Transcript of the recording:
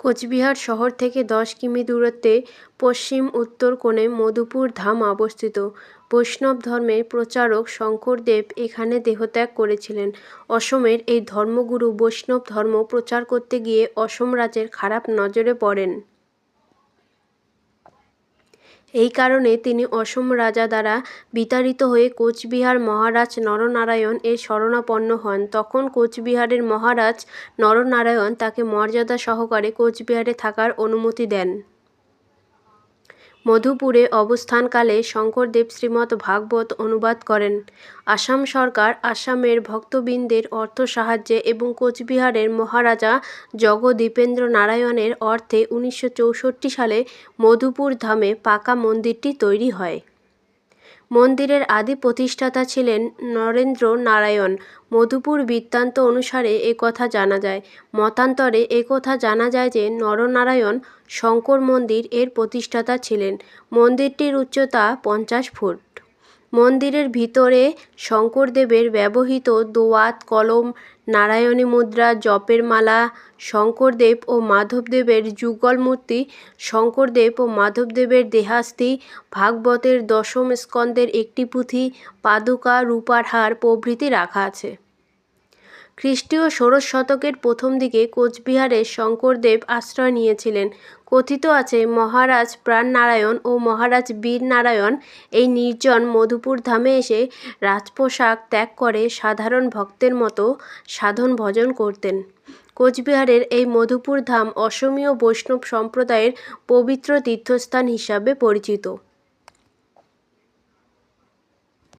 কোচবিহার শহর থেকে দশ কিমি দূরত্বে পশ্চিম উত্তর কোণে মধুপুর ধাম অবস্থিত। বৈষ্ণব ধর্মের প্রচারক শঙ্করদেব এখানে দেহত্যাগ করেছিলেন। অসমের এই ধর্মগুরু বৈষ্ণব ধর্ম প্রচার করতে গিয়ে অসম রাজ্যের খারাপ নজরে পড়েন। এই কারণে তিনি অসম রাজা দ্বারা বিতাড়িত হয়ে কোচবিহার মহারাজ নরনারায়ণ এর শরণাপন্ন হন। তখন কোচবিহারের মহারাজ নরনারায়ণ তাকে মর্যাদা সহকারে কোচবিহারে থাকার অনুমতি দেন। মধুপুরে অবস্থানকালে শঙ্করদেব শ্রীমদ্ ভাগবত অনুবাদ করেন। আসাম সরকার আসামের ভক্তবৃন্দের অর্থ সাহায্যে এবং কোচবিহারের মহারাজা জগদীপেন্দ্র নারায়ণের অর্থে উনিশশো চৌষট্টি সালে মধুপুর ধামে পাকা মন্দিরটি তৈরি হয়। মন্দিরের আদি প্রতিষ্ঠাতা ছিলেন নরেন্দ্র নারায়ণ। মধুপুর বৃত্তান্ত অনুসারে একথা জানা যায়। মতান্তরে একথা জানা যায় যে, নরনারায়ণ শঙ্কর মন্দির এর প্রতিষ্ঠাতা ছিলেন। মন্দিরটির উচ্চতা পঞ্চাশ ফুট। মন্দিরের ভিতরে শঙ্করদেবের ব্যবহৃত দোয়াত, কলম, নারায়ণী মুদ্রা, জপের মালা, শঙ্করদেব ও মাধবদেবের যুগল মূর্তি, শঙ্করদেব ও মাধবদেবের দেহাস্তি, ভাগবতের দশম স্কন্দের একটি পুঁথি, পাদুকা, রূপার হার প্রভৃতি রাখা আছে। খ্রিস্টীয় ষোড়শ শতকের প্রথম দিকে কোচবিহারে শঙ্করদেব আশ্রয় নিয়েছিলেন। কথিত আছে, মহারাজ প্রাণনারায়ণ ও মহারাজ বীরনারায়ণ এই নির্জন মধুপুর ধামে এসে রাজপোশাক ত্যাগ করে সাধারণ ভক্তের মতো সাধন ভজন করতেন। কোচবিহারের এই মধুপুর ধাম অসমীয় বৈষ্ণব সম্প্রদায়ের পবিত্র তীর্থস্থান হিসাবে পরিচিত।